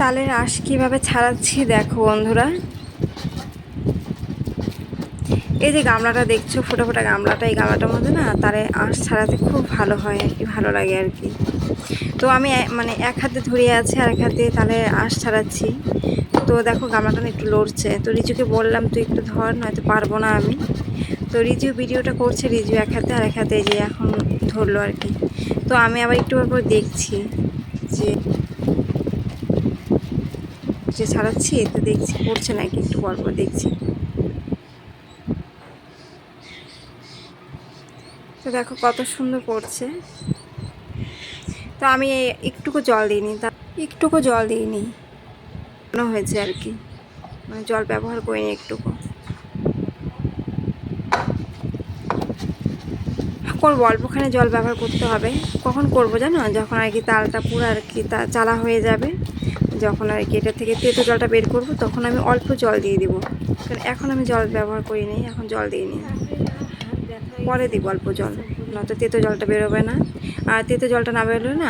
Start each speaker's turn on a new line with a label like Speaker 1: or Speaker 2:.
Speaker 1: তালের আঁশ কীভাবে ছাড়াচ্ছি দেখো বন্ধুরা। এই যে গামলাটা দেখছ, ফোটা ফোটা গামলাটা, এই গামলাটার মধ্যে না তারে আঁশ ছাড়াতে খুব ভালো হয় আর কি, ভালো লাগে আর কি। তো আমি মানে এক হাতে ধরিয়ে আছে, আর এক হাতে তাহলে আঁশ ছাড়াচ্ছি। তো দেখো গামলাটা একটু লড়ছে। তো রিজুকে বললাম, তুই একটু ধর, নয়তো পারব না আমি। তো রিজু ভিডিওটা করছে, রিজু এক হাতে আর এক হাতে যে এখন ধরলো আর কি। তো আমি আবার একটু পর দেখছি যে যে ছাড়াচ্ছি তো দেখছি, পড়ছে নাকি, একটু গল্প দেখছি। তো দেখো কত সুন্দর পড়ছে। তো আমি একটুকু জল দিইনি তা একটুকু জল দিইনি মনে হয়েছে আর কি মানে জল ব্যবহার করিনি একটুকু। করব, অল্পখানে জল ব্যবহার করতে হবে। কখন করব জানো? যখন আর কি তালটা পুরো আর কি তা চালা হয়ে যাবে, যখন আর কি এটা থেকে তেতো জলটা বের করব, তখন আমি অল্প জল দিয়ে দিব। কারণ এখন আমি জল ব্যবহার করি নি এখন জল দিই নি। পরে দিব অল্প জল, নয়তো তেতো জলটা বেরোবে না। আর তেতো জলটা না বেরোলে না